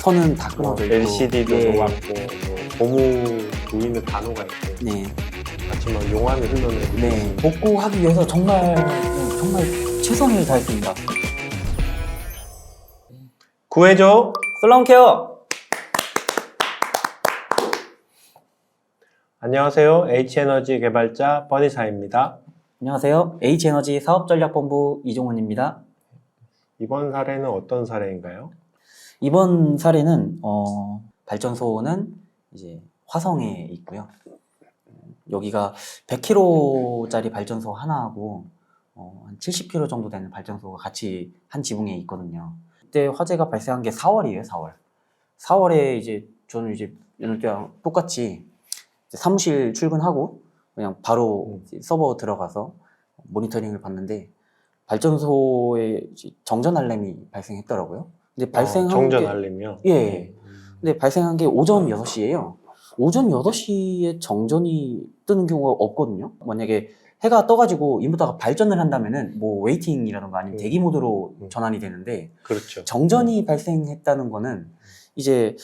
선은 다 끊어져 있고 LCD도 예. 녹았고 뭐 고무 보이는 단어가 있고 네. 마치 막 용암이 흘러내리고 네. 복구 하기 위해서 정말 네, 정말 최선을 다했습니다. 구해줘 솔라운 케어. 안녕하세요 H에너지 개발자 버니사입니다 안녕하세요. H에너지 사업전략본부 이종훈입니다. 이번 사례는 어떤 사례인가요? 이번 사례는 어, 발전소는 이제 화성에 있고요. 여기가 100kg짜리 발전소 하나하고 어, 한 70kg 정도 되는 발전소가 같이 한 지붕에 있거든요. 그때 화재가 발생한 게 4월이에요, 4월. 4월에 이제 저는 이제 이럴 때랑 똑같이 사무실 출근하고 그냥 바로 서버 들어가서 모니터링을 봤는데 발전소에 정전 알람이 발생했더라고요. 근데 발생한 어, 정전 게 알림이요? 예. 음. 근데 발생한 게 오전 6시예요. 오전 8시에 정전이 뜨는 경우가 없거든요. 만약에 해가 떠가지고 인부터가 발전을 한다면은 뭐 웨이팅이라던가 아니면 음. 대기 모드로 음. 전환이 되는데 그렇죠 정전이 발생했다는 거는 이제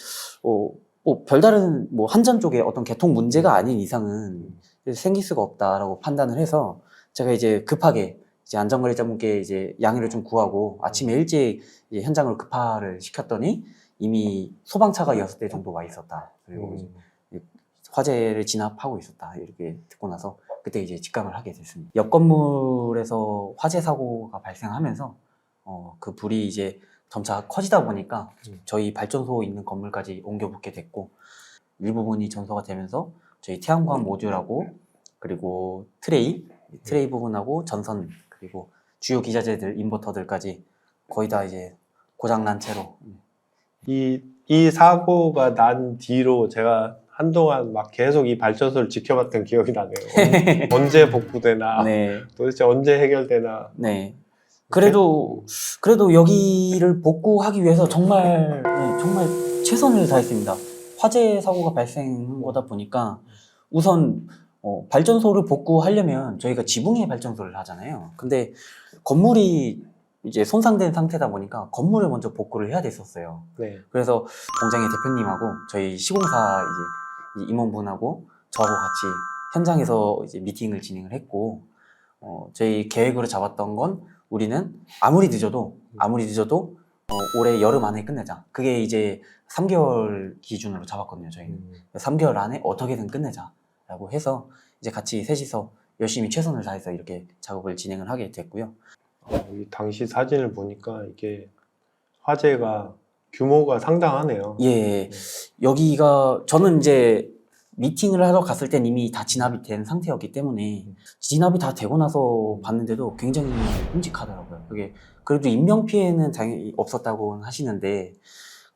어, 뭐 별다른 뭐 한전 쪽에 어떤 개통 문제가 아닌 이상은 생길 수가 없다라고 판단을 해서 제가 이제 급하게 이제 안전관리자분께 이제 양해를 좀 구하고 아침에 일찍 이제 현장으로 급파를 시켰더니 이미 소방차가 여섯 대 정도 와 있었다. 그리고 이제 음. 화재를 진압하고 있었다. 이렇게 듣고 나서 그때 이제 직감을 하게 됐습니다. 옆 건물에서 화재 사고가 발생하면서 어, 그 불이 이제 점차 커지다 보니까 음. 저희 발전소 있는 건물까지 옮겨 붙게 됐고 일부분이 전소가 되면서 저희 태양광 모듈하고 그리고 트레이 트레이 부분하고 전선 그리고 주요 기자재들 인버터들까지 거의 다 이제 고장난 채로 이, 이 사고가 난 뒤로 제가 한동안 막 계속 이 발전소를 지켜봤던 기억이 나네요. 언- 언제 복구되나, 네, 도대체 언제 해결되나. 네. 그래도 그래도 여기를 복구하기 위해서 정말 네, 정말 최선을 다했습니다. 화재 사고가 발생한 거다 보니까 우선 어, 발전소를 복구하려면 저희가 지붕에 발전소를 하잖아요. 근데 건물이 이제 손상된 상태다 보니까 건물을 먼저 복구를 해야 됐었어요. 네. 그래서 공장의 대표님하고 저희 시공사 이제 이 임원분하고 저하고 같이 현장에서 이제 미팅을 진행을 했고 어, 저희 계획으로 잡았던 건 우리는 아무리 늦어도 아무리 늦어도 어, 올해 여름 안에 끝내자. 그게 이제 3개월 기준으로 잡았거든요. 저희는 음. 3개월 안에 어떻게든 끝내자 라고 해서 이제 같이 셋이서 열심히 최선을 다해서 이렇게 작업을 진행을 하게 됐고요. 어, 이 당시 사진을 보니까 이게 화재가 규모가 상당하네요. 예, 여기가 저는 이제 미팅을 하러 갔을 땐 이미 다 진압이 된 상태였기 때문에 진압이 다 되고 나서 봤는데도 굉장히 끔찍하더라고요. 그게 그래도 인명 피해는 당연히 없었다고 하시는데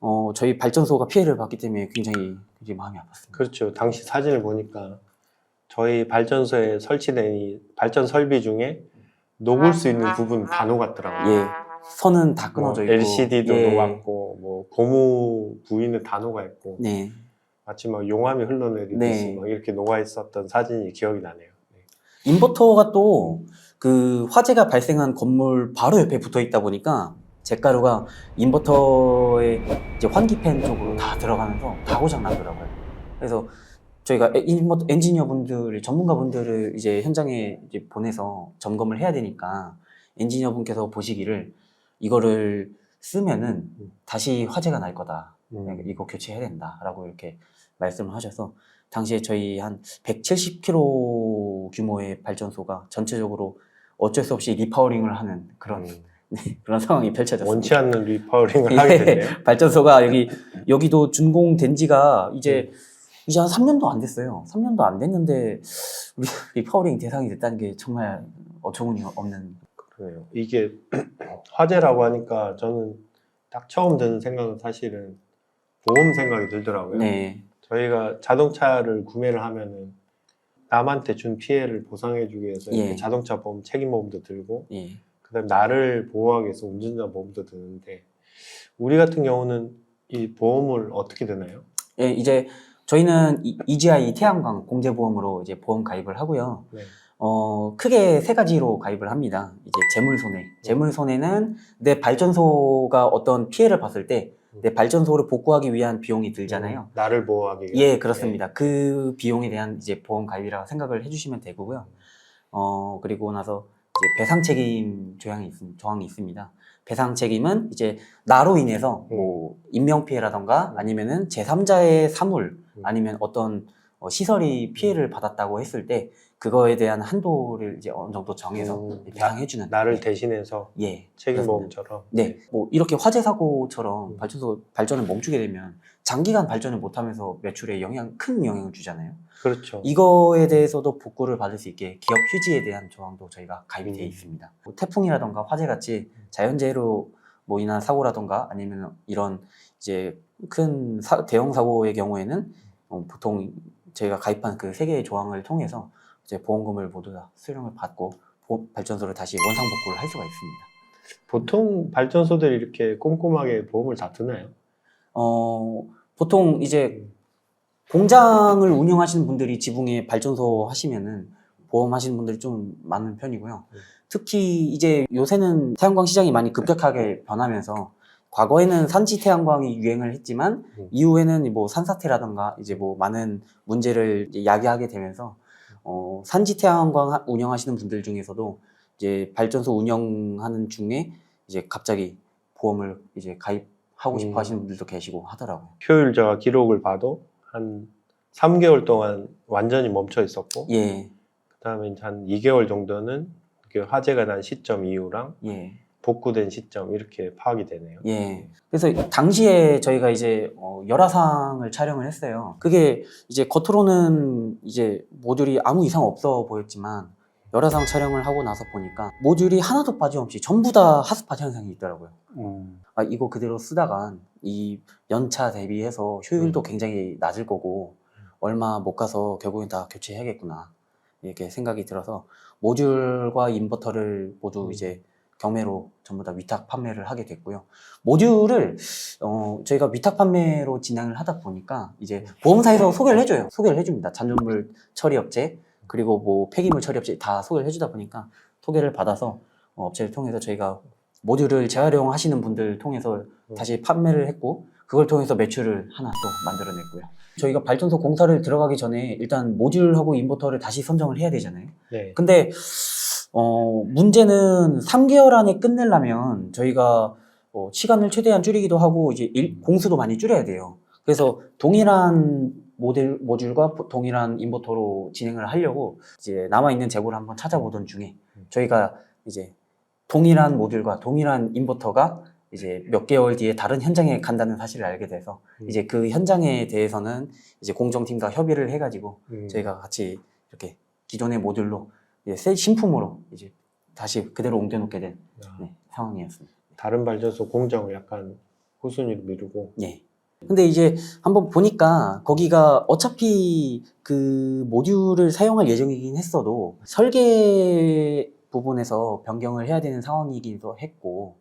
어, 저희 발전소가 피해를 봤기 때문에 굉장히 굉장히 마음이 아팠습니다. 그렇죠. 당시 사진을 보니까 저희 발전소에 설치된 이 발전 설비 중에 녹을 수 있는 부분 다 녹았더라고요. 예, 선은 다 뭐 끊어져 있고 LCD도 예, 녹았고 뭐 고무 부위는 다 녹아 있고 네, 마치 막 용암이 흘러내리듯이 네. 막 이렇게 녹아 있었던 사진이 기억이 나네요. 네. 인버터가 또 그 화재가 발생한 건물 바로 옆에 붙어 있다 보니까 잿가루가 인버터의 이제 환기팬 쪽으로 다 들어가면서 다 고장 나더라고요. 그래서 저희가 에- 인버터 엔지니어 분들, 전문가 분들을 이제 현장에 이제 보내서 점검을 해야 되니까 엔지니어 분께서 보시기를 이거를 쓰면은 다시 화재가 날 거다. 음. 이거 교체해야 된다라고 이렇게 말씀을 하셔서 당시에 저희 한 170kg 규모의 발전소가 전체적으로 어쩔 수 없이 리파워링을 하는 그런 음. 그런 상황이 펼쳐졌습니다. 원치 않는 리파워링을 예. 하게 됐네요. 발전소가 여기 여기도 준공된 지가 이제 음. 이제 한 3년도 안 됐어요. 3년도 안 됐는데 우리 리파워링 대상이 됐다는 게 정말 어처구니 없는 그래요. 이게 화재라고 하니까 저는 딱 처음 드는 생각은 사실은 보험 생각이 들더라고요. 네. 저희가 자동차를 구매를 하면은 남한테 준 피해를 보상해주기 위해서 예. 자동차 보험 책임보험도 들고 예. 그다음 나를 보호하기 위해서 운전자 보험도 드는데 우리 같은 경우는 이 보험을 어떻게 드나요? 예, 이제 저희는 이- EGI 태양광 공제보험으로 이제 보험 가입을 하고요. 네. 어, 크게 세 가지로 가입을 합니다. 이제 재물 손해. 재물 손해는 내 발전소가 어떤 피해를 봤을 때 내 발전소를 복구하기 위한 비용이 들잖아요. 음, 나를 보호하기 위해. 예, 그렇습니다. 그 비용에 대한 이제 보험 가입이라고 생각을 해주시면 되고요. 어, 그리고 나서 배상 책임 조항이 있, 조항이 있습니다. 배상 책임은 이제 나로 인해서 뭐 인명 피해라던가 아니면은 제3자의 사물 음. 아니면 어떤 어, 시설이 피해를 받았다고 했을 때 그거에 대한 한도를 이제 어느 정도 정해서 음, 배상해주는 나를 예. 대신해서 예 책임보험처럼. 네, 뭐 이렇게 화재 사고처럼 음. 발전소 발전을 멈추게 되면 장기간 발전을 못하면서 매출에 영향 큰 영향을 주잖아요. 그렇죠. 이거에 대해서도 복구를 받을 수 있게 기업 휴지에 대한 조항도 저희가 가입이 되어 음. 있습니다. 뭐 태풍이라던가 화재 같이 자연재해로 뭐 인한 사고라던가 아니면 이런 이제 큰 사- 대형 사고의 경우에는 어, 보통 저희가 가입한 그 세 개의 조항을 통해서 이제 보험금을 모두 다 수령을 받고 보- 발전소를 다시 원상 복구를 할 수가 있습니다. 보통 발전소들이 이렇게 꼼꼼하게 보험을 다 드나요? 어, 보통 이제 공장을 운영하시는 분들이 지붕에 발전소 하시면은 보험 하시는 분들이 좀 많은 편이고요. 음. 특히 이제 요새는 태양광 시장이 많이 급격하게 변하면서 과거에는 산지 태양광이 유행을 했지만 음. 이후에는 뭐 산사태라던가 이제 뭐 많은 문제를 이제 야기하게 되면서 어, 산지 태양광 하- 운영하시는 분들 중에서도 이제 발전소 운영하는 중에 이제 갑자기 보험을 이제 가입하고 싶어 음. 하시는 분들도 계시고 하더라고요. 효율자가 기록을 봐도 한 3개월 동안 완전히 멈춰 있었고 예, 그다음에 이제 한 2개월 정도는 그 화재가 난 시점 이후랑 예, 복구된 시점 이렇게 파악이 되네요. 예. 그래서 당시에 저희가 이제 어, 열화상을 촬영을 했어요. 그게 이제 겉으로는 이제 모듈이 아무 이상 없어 보였지만 열화상 촬영을 하고 나서 보니까 모듈이 하나도 빠짐없이 전부 다 핫스팟 현상이 있더라고요. 아, 이거 그대로 쓰다가 이 연차 대비해서 효율도 굉장히 낮을 거고 얼마 못 가서 결국엔 다 교체해야겠구나 이렇게 생각이 들어서 모듈과 인버터를 모두 음. 이제 경매로 전부 다 위탁 판매를 하게 됐고요. 모듈을 어, 저희가 위탁 판매로 진행을 하다 보니까 이제 보험사에서 소개를 해줘요. 소개를 해줍니다. 잔존물 처리 업체 그리고 뭐 폐기물 처리 업체 다 소개를 해주다 보니까 소개를 받아서 어, 업체를 통해서 저희가 모듈을 재활용하시는 분들 통해서 음. 다시 판매를 했고 그걸 통해서 매출을 하나 또 만들어냈고요. 저희가 발전소 공사를 들어가기 전에 일단 모듈하고 인버터를 다시 선정을 해야 되잖아요. 네. 근데 어, 문제는 3개월 안에 끝내려면 저희가 어, 시간을 최대한 줄이기도 하고 이제 일- 공수도 많이 줄여야 돼요. 그래서 동일한 모델 모듈과 동일한 인버터로 진행을 하려고 이제 남아 있는 재고를 한번 찾아보던 중에 저희가 이제 동일한 모듈과 동일한 인버터가 이제 몇 개월 뒤에 다른 현장에 간다는 사실을 알게 돼서 음. 이제 그 현장에 대해서는 이제 공정팀과 협의를 해가지고 음. 저희가 같이 이렇게 기존의 모듈로 이제 새 신품으로 이제 다시 그대로 옮겨놓게 된 아, 네, 상황이었습니다. 다른 발전소 공정을 약간 후순위로 미루고 예. 근데 이제 한번 보니까 거기가 어차피 그 모듈을 사용할 예정이긴 했어도 설계 부분에서 변경을 해야 되는 상황이기도 했고,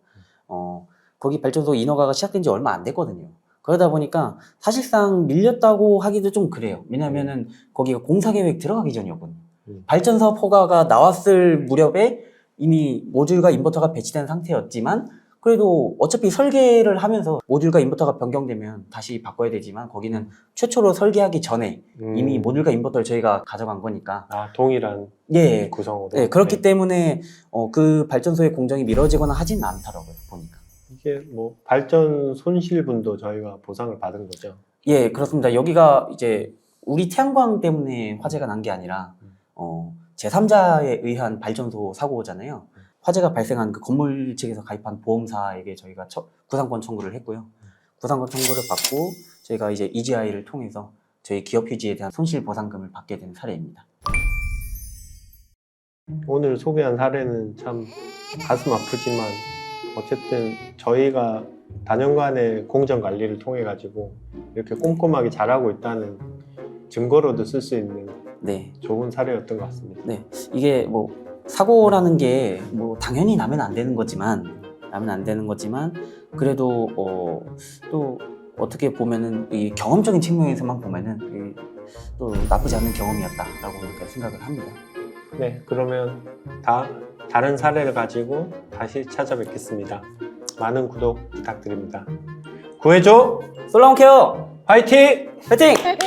어, 거기 발전소 인허가가 시작된 지 얼마 안 됐거든요. 그러다 보니까 사실상 밀렸다고 하기도 좀 그래요. 왜냐면은 거기가 공사 계획 들어가기 전이었거든요. 음. 발전소 허가가 나왔을 무렵에 이미 모듈과 인버터가 배치된 상태였지만 그래도 어차피 설계를 하면서 모듈과 인버터가 변경되면 다시 바꿔야 되지만 거기는 최초로 설계하기 전에 음. 이미 모듈과 인버터를 저희가 가져간 거니까 아 동일한 예, 구성으로 예 그렇기 네. 때문에 어, 그 발전소의 공정이 미뤄지거나 하진 않더라고요 보니까 이게 뭐 발전 손실분도 저희가 보상을 받은 거죠. 예 그렇습니다 여기가 이제 우리 태양광 때문에 화재가 난 게 아니라 어, 제3자에 의한 발전소 사고잖아요 화재가 발생한 그 건물 측에서 가입한 보험사에게 저희가 처- 구상권 청구를 했고요 구상권 청구를 받고 저희가 이제 EGI를 통해서 저희 기업 휴지에 대한 손실 보상금을 받게 된 사례입니다. 오늘 소개한 사례는 참 가슴 아프지만 어쨌든 저희가 단연간의 공정 관리를 통해 가지고 이렇게 꼼꼼하게 잘하고 있다는 증거로도 쓸 수 있는 네, 좋은 사례였던 것 같습니다. 네 이게 뭐 사고라는 게 뭐 당연히 나면 안 되는 거지만 나면 안 되는 거지만 그래도 어, 또 어떻게 보면은 이 경험적인 측면에서만 보면은 이 또 나쁘지 않은 경험이었다라고 이렇게 생각을 합니다. 네, 그러면 다 다른 사례를 가지고 다시 찾아뵙겠습니다. 많은 구독 부탁드립니다. 구해줘. 솔라운 케어 화이팅! 파이팅!